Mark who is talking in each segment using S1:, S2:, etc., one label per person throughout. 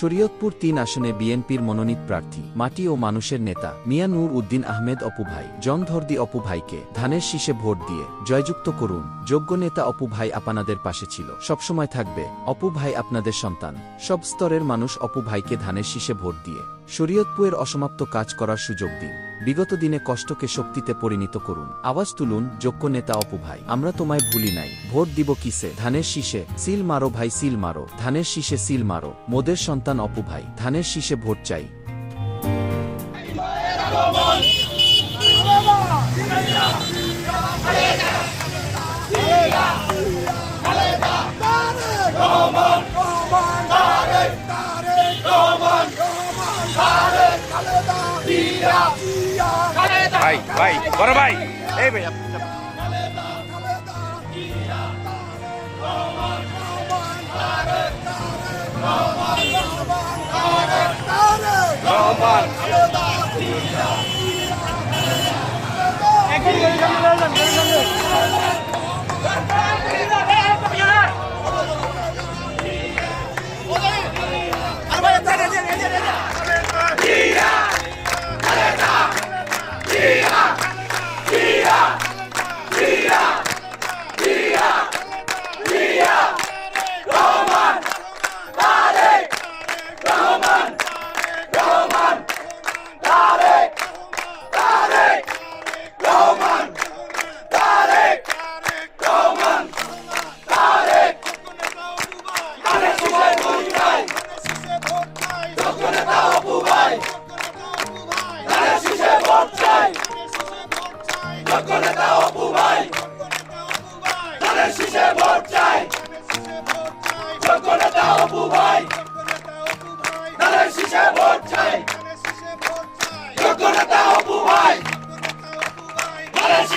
S1: শরীয়তপুর তিন আসনে বিএনপির মনোনীত প্রার্থী, মাটি ও মানুষের নেতা, মিয়া নূর উদ্দিন আহমেদ অপু ভাই জন ধর্দি অপু ভাইকে ধানের শীষে ভোট দিয়ে জয়যুক্ত করুন। যোগ্য নেতা অপু ভাই আপনাদের পাশে ছিল। সবসময় থাকবে, অপু ভাই আপনাদের সন্তান। সব স্তরের মানুষ অপু ভাইকে ধানের শীষে ভোট দিয়ে শরীয়তপুরের অসমাপ্ত কাজ করার সুযোগ দিন। বিগত দিনে কষ্টকে শক্তিতে পরিণত করুন। আওয়াজ তুলুন, যোগ্য নেতা অপু ভাই। আমরা তোমায় ভুলি নাই। ভোট দিব কিসে? ধানের শীষে সিল মারো ভাই, সিল মারো। ধানের শীষে সিল মারো। মোদের সন্তান অপু ভাই। ধানের শীষে ভোট চাই।
S2: ভাই ভাই বড় ভাই এই ভাই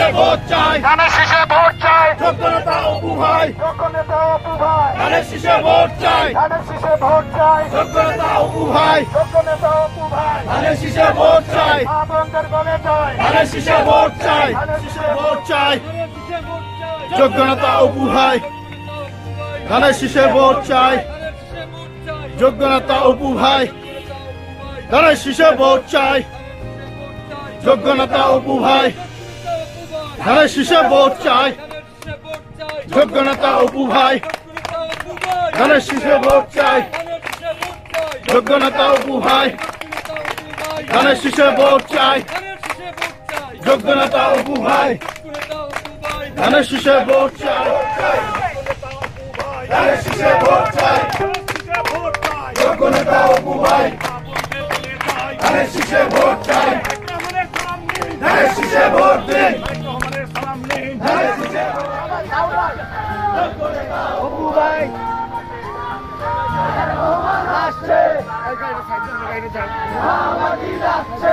S2: শীষে ভোট চাই ধানের শীষে ভোট চাই যোগ্য নেতা অপু ভাই যোগ্য নেতা অপু ভাই ধানের শীষে ভোট চাই ধানের শীষে ভোট চাই যোগ্য নেতা অপু ভাই যোগ্য নেতা অপু ভাই ধানের শীষে ভোট চাই আপনাদের বলে চাই ধানের শীষে ভোট চাই ধানের শীষে ভোট চাই যোগ্য নেতা অপু ভাই ধানের শীষে ভোট চাই যোগ্য নেতা অপু ভাই ধানের শীষে ভোট চাই যোগ্য নেতা অপু ভাই ধানের শীষে ভোট চাই। যোগ্য নেতা অপু ভাই ধানের শীষে ভোট চাই। যোগ্য নেতা অপু ভাই ধানের শীষে ভোট চাই। যোগ্য নেতা অপু ভাই ধানের শীষে ভোট চাই। ধানের শীষে ভোট চাই। যোগ্য নেতা অপু ভাই ধানের শীষে ভোট চাই। ধানের শীষে ভোট দিন। আসছে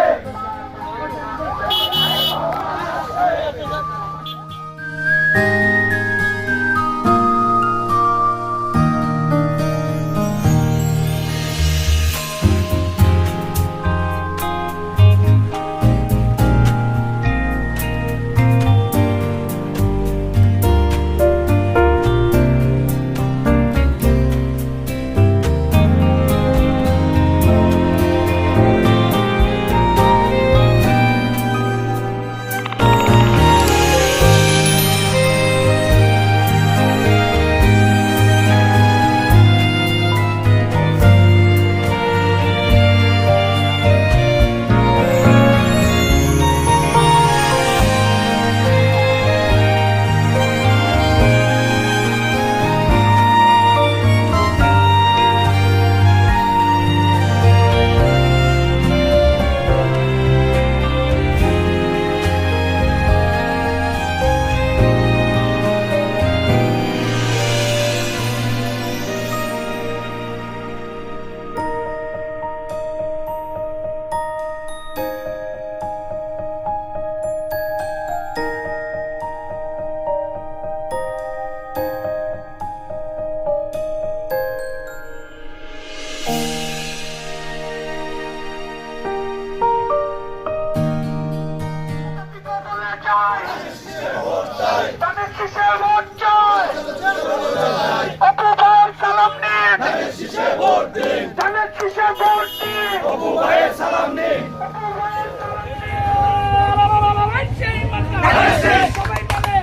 S2: অপু ভাইয়ের সালাম নেই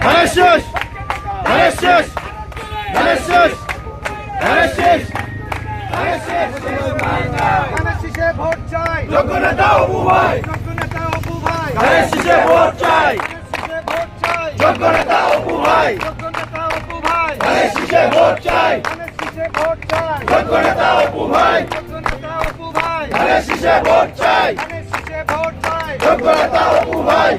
S2: Arasız! Arasız! Arasız!
S3: Arasız! Arasız'e vote চাই।
S2: জগন্নাথা অপু ভাই।
S3: জগন্নাথা অপু ভাই।
S2: আরএসএসে ভোট চাই।
S3: আরএসএসে ভোট চাই।
S2: জগন্নাথা অপু ভাই।
S3: জগন্নাথা অপু ভাই।
S2: আরএসএসে ভোট চাই।
S3: আরএসএসে ভোট চাই।
S2: জগন্নাথা অপু ভাই।
S3: যোগ্য নেতা অপু ভাই।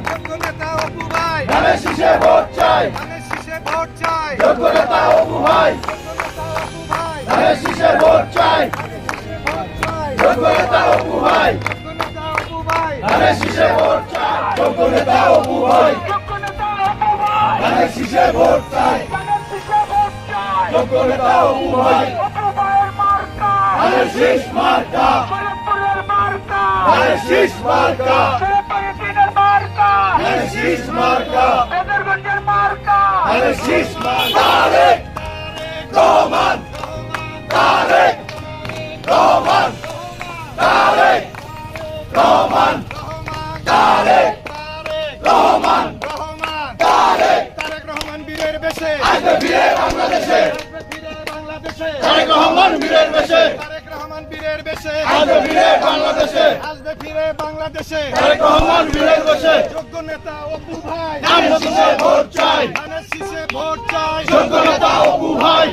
S2: ধানের শীষে ভোট চাই।
S3: ধানের শীষে ভোট চাই।
S2: যোগ্য নেতা অপু ভাই। ধানের শীষে ভোট চাই।
S3: ধানের শীষে ভোট চাই।
S2: যোগ্য নেতা অপু ভাই। ধানের শীষে ভোট চাই।
S3: যোগ্য নেতা অপু ভাই।
S2: ধানের শীষে ভোট চাই। যোগ্য নেতা অপু ভাই। ধানের শীষে ভোট চাই ধানের শীষ মার্কা। শীষ মার্কা। ধানের শীষ মার্কা। তারেক রহমান। তারেক রহমান। তারেক রহমান। তারেক রহমান। তারেক
S3: তারেক বীরের বেশে
S2: আসবে ফিরে বাংলাদেশে।
S3: বাংলাদেশে
S2: তারেক রহমান বীরের বেশে
S3: বীরের বেশে।
S2: আসবে ফিরে বাংলাদেশে।
S3: ফিরে বাংলাদেশে।
S2: তারেক রহমান বীরের বেশে
S3: যোগ্য নেতা অপু ভাই।
S2: ধানের শীষে ভোট চাই।
S3: ধানের শীষে ভোট চাই।
S2: যোগ্য নেতা অপু ভাই।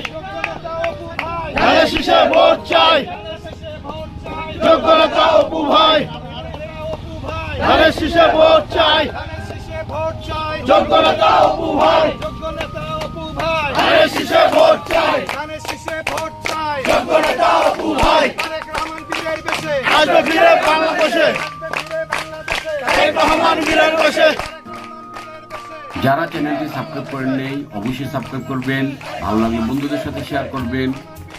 S2: ধানের শীষে ভোট চাই। যোগ্য নেতা অপু ভাই। ধানের শীষে ভোট চাই।
S3: ধানের ভোট চাই।
S2: যোগ্য নেতা অপু
S3: যোগ্য নেতা অপু ভাই।
S2: ধানের শীষে ভোট চাই।
S3: ধানের শীষে ভোট চাই।
S2: যোগ্য নেতা অপু ভাই। আসবে ফিরে বাংলাদেশে বেশে
S4: যারা চ্যানেলটি সাবস্ক্রাইব করেন নেই, অবশ্যই সাবস্ক্রাইব করবেন, ভালো লাগলে বন্ধুদের সাথে শেয়ার করবেন।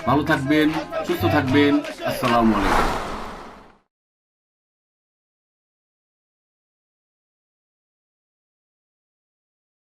S4: ভালো থাকবেন, সুস্থ থাকবেন, আসসালামু আলাইকুম।